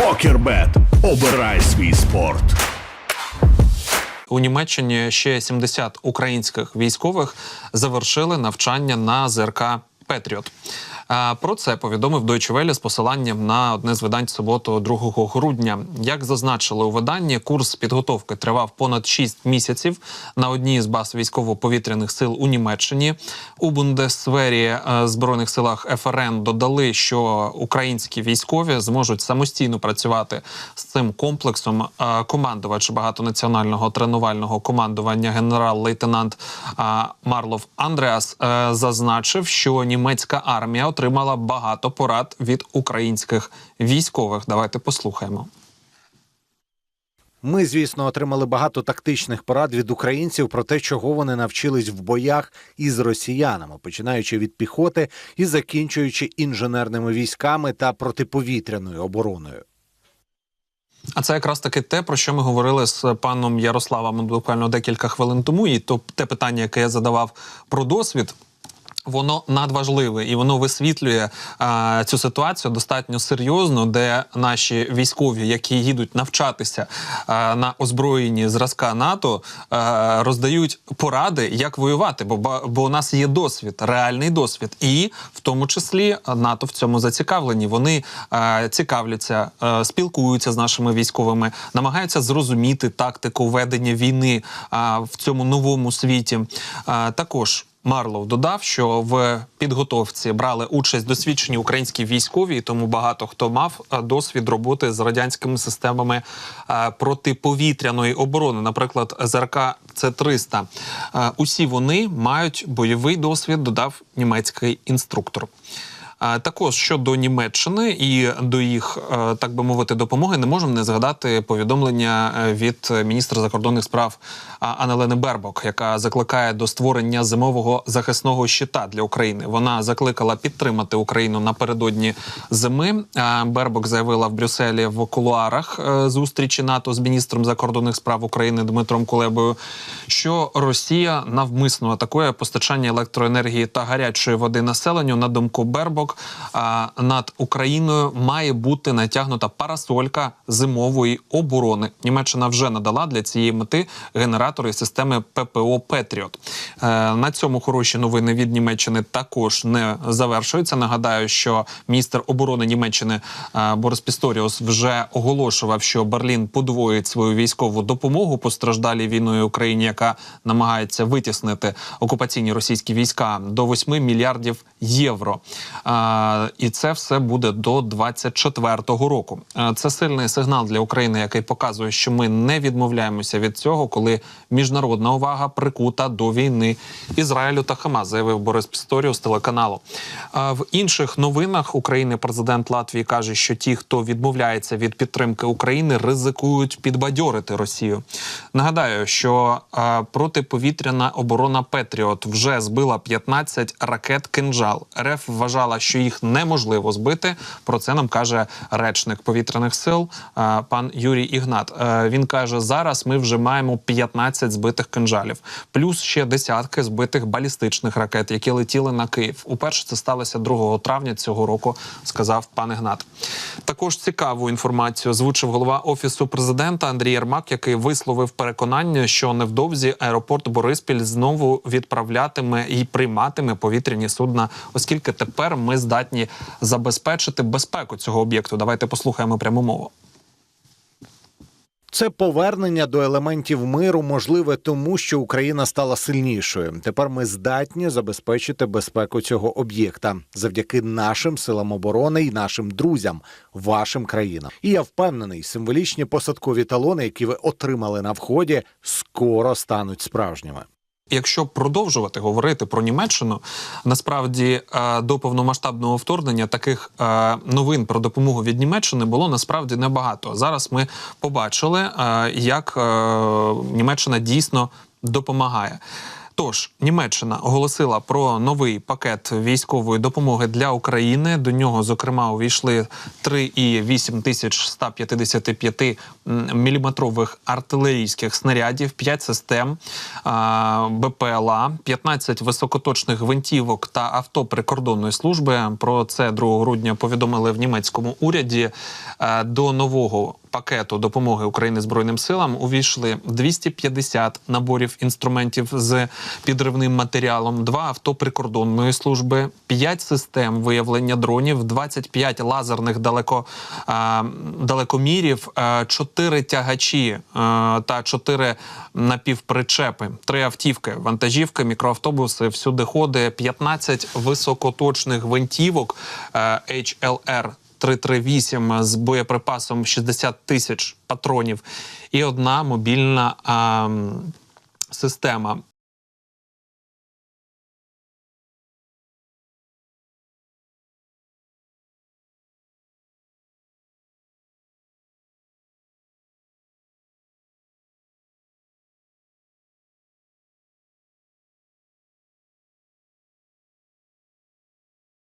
Покербет. Обирай свій спорт. У Німеччині ще 70 українських військових завершили навчання на ЗРК Петріот. Про це повідомив Deutsche Welle з посиланням на одне з видань суботу 2 грудня. Як зазначили у виданні, курс підготовки тривав понад 6 місяців на одній з баз військово-повітряних сил у Німеччині. У Бундесвері е, збройних силах ФРН додали, що українські військові зможуть самостійно працювати з цим комплексом. Е, Командувач багатонаціонального тренувального командування генерал-лейтенант е, Марлов Андреас зазначив, що німецька армія отримала багато порад від українських військових. Давайте послухаємо. Ми, звісно, отримали багато тактичних порад від українців про те, чого вони навчились в боях із росіянами, починаючи від піхоти і закінчуючи інженерними військами та протиповітряною обороною. А це якраз таки те, про що ми говорили з паном Ярославом буквально декілька хвилин тому. І то те питання, яке я задавав про досвід. Воно надважливе і воно висвітлює а, цю ситуацію достатньо серйозно, де наші військові, які їдуть навчатися а, на озброєнні зразка НАТО, а, роздають поради, як воювати. Бо бо у нас є досвід, реальний досвід, і в тому числі НАТО в цьому зацікавлені. Вони а, цікавляться, а, спілкуються з нашими військовими, намагаються зрозуміти тактику ведення війни а, в цьому новому світі. А, також Марлов додав, що в підготовці брали участь досвідчені українські військові, і тому багато хто мав е, досвід роботи з радянськими системами е, протиповітряної оборони, наприклад, ЗРК С-300. Е, Усі вони мають бойовий досвід, додав німецький інструктор. Також щодо Німеччини і до їх, е, так би мовити, допомоги, не можемо не згадати повідомлення е, від міністра закордонних справ а, Анелени Бербок, яка закликає до створення зимового захисного щита для України. Вона закликала підтримати Україну напередодні зими. Бербок заявила в Брюсселі в кулуарах е, зустрічі НАТО з міністром закордонних справ України Дмитром Кулебою, що Росія навмисно атакує постачання електроенергії та гарячої води населенню. На думку Бербок, а, над Україною має бути натягнута парасолька зимової оборони. Німеччина вже надала для цієї мети генератори системи ППО Петріот. Е, На цьому хороші новини від Німеччини також не завершуються. Нагадаю, що міністр оборони Німеччини е, Борис Пісторіус вже оголошував, що Берлін подвоїть свою військову допомогу постраждалій війною Україні, яка намагається витіснити окупаційні російські війська до 8 мільярдів євро. Е, І це все буде до 24-го року. Е, Це сильний сигнал для України, який показує, що ми не відмовляємося від цього, коли міжнародна увага прикута до війни Ізраїлю та Хамас, заявив Борис Пісторіус телеканалу. В інших новинах України президент Латвії каже, що ті, хто відмовляється від підтримки України, ризикують підбадьорити Росію. Нагадаю, що протиповітряна оборона Петріот вже збила 15 ракет кинжал. РФ вважала, що їх неможливо збити. Про це нам каже речник повітряних сил пан Юрій Ігнат. Е, Він каже: зараз ми вже маємо 15 збитих кинжалів, плюс ще десятки збитих балістичних ракет, які летіли на Київ. Уперше це сталося 2 травня цього року, сказав пан Ігнат. Також цікаву інформацію озвучив голова офісу президента Андрій Єрмак, який висловив переконання, що невдовзі аеропорт Бориспіль знову відправлятиме і прийматиме повітряні судна, оскільки тепер ми здатні забезпечити безпеку цього об'єкту. Давайте послухаємо пряму мову. Це повернення до елементів миру можливе тому, що Україна стала сильнішою. Тепер ми здатні забезпечити безпеку цього об'єкта завдяки нашим силам оборони і нашим друзям, вашим країнам. І я впевнений, символічні посадкові талони, які ви отримали на вході, скоро стануть справжніми. Якщо продовжувати говорити про Німеччину, насправді е, до повномасштабного вторгнення таких е, новин про допомогу від Німеччини було насправді небагато. Зараз ми побачили, е, як Німеччина дійсно допомагає. Тож Німеччина оголосила про новий пакет військової допомоги для України. До нього, зокрема, увійшли 3,8 тисяч 155 міліметрових артилерійських снарядів, 5 систем БПЛА, 15 високоточних гвинтівок та авто прикордонної служби. Про це 2 грудня повідомили в німецькому уряді. Е, До нового пакету допомоги України збройним силам увійшли 250 наборів інструментів з підривним матеріалом, два авто прикордонної служби, 5 систем виявлення дронів, 25 лазерних далеко, а, далекомірів, 4 тягачі е, та 4 напівпричепи, 3 автівки, вантажівки, мікроавтобуси, всюдиходи, 15 високоточних гвинтівок HLR 338 з боєприпасом 60 тисяч патронів і одна мобільна а, система.